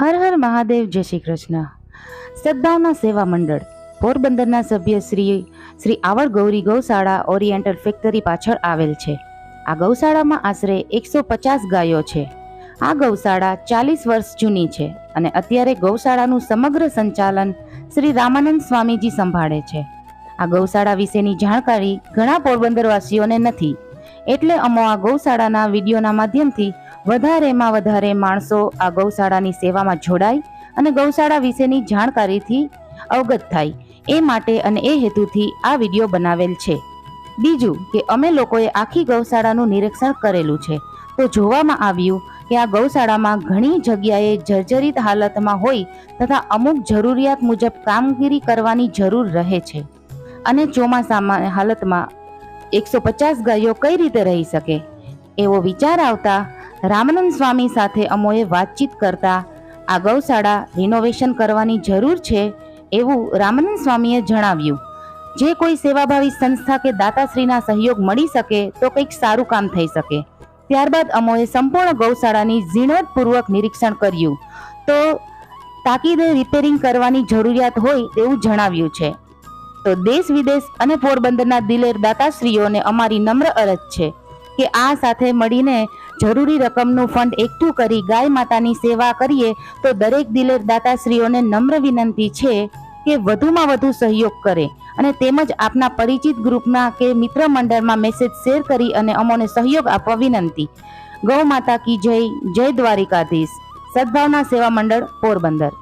હર હર મહાદેવ, જય શ્રી કૃષ્ણ. સદભાવના સેવા મંડળ, પોરબંદરના સભ્ય શ્રી શ્રી આવડ ગૌરી ગૌશાળા ઓરિએન્ટલ ફેક્ટરી પાછળ આવેલ છે. આ ગૌશાળામાં આશરે એકસો પચાસ ગાયો છે. આ ગૌશાળા ચાલીસ વર્ષ જૂની છે અને અત્યારે ગૌશાળાનું સમગ્ર સંચાલન શ્રી રામાનંદ સ્વામીજી સંભાળે છે. આ ગૌશાળા વિશેની જાણકારી ઘણા પોરબંદરવાસીઓને નથી. એટલે અમો આ ગૌશાળાના વિડીયોના માધ્યમથી વધારેમાં વધારે માણસો આ ગૌશાળાની સેવામાં જોડાય અને ગૌશાળા વિશેની જાણકારીથી અવગત થાય. એ માટે અને એ હેતુથી આ વીડિયો બનાવેલ છે. બીજું કે અમે લોકોએ આખી ગૌશાળાનું નિરીક્ષણ કરેલું છે. તો જોવામાં આવ્યું કે આ ગૌશાળામાં ઘણી જગ્યાએ જર્જરિત હાલતમાં હોય તથા અમુક જરૂરિયાત મુજબ કામગીરી કરવાની જરૂર રહે છે. અને ચોમાસામાં હાલતમાં એકસો પચાસ ગાયો કઈ રીતે રહી શકે? એવો વિચાર આવતા રામાનંદ સ્વામી સાથે અમોએ વાતચીત કરતા આ ગૌશાળા રિનોવેશન કરવાની જરૂર છે એવું રામાનંદ સ્વામીએ જણાવ્યું. જે કોઈ સેવાભાવી સંસ્થા કે દાતાશ્રીના સહયોગ મળી શકે તો કંઈક સારું કામ થઈ શકે. ત્યારબાદ અમોએ સંપૂર્ણ ગૌશાળાની ઝીણવટપૂર્વક નિરીક્ષણ કર્યું. તો તાકીદે રિપેરિંગ કરવાની જરૂરિયાત હોય તેવું જણાવ્યું છે. તો દેશ વિદેશ અને પોરબંદરના દિલેર દાતાશ્રીઓને અમારી નમ્ર અરજ છે કે આ સાથે મળીને જરૂરી રકમનું ફંડ એકઠું કરી ગાય માતાની સેવા કરીએ તો દરેક દિલેર દાતાશ્રીઓને નમ્ર વિનંતી છે કે વધુમાં વધુ સહયોગ કરે અને તેમજ આપના પરિચિત ગ્રુપના કે મિત્ર મંડળમાં મેસેજ શેર કરી અને અમોને સહયોગ આપવા વિનંતી. ગૌ માતા કી જય જય દ્વારિકાધીશ. સદભાવના સેવા મંડળ પોરબંદર.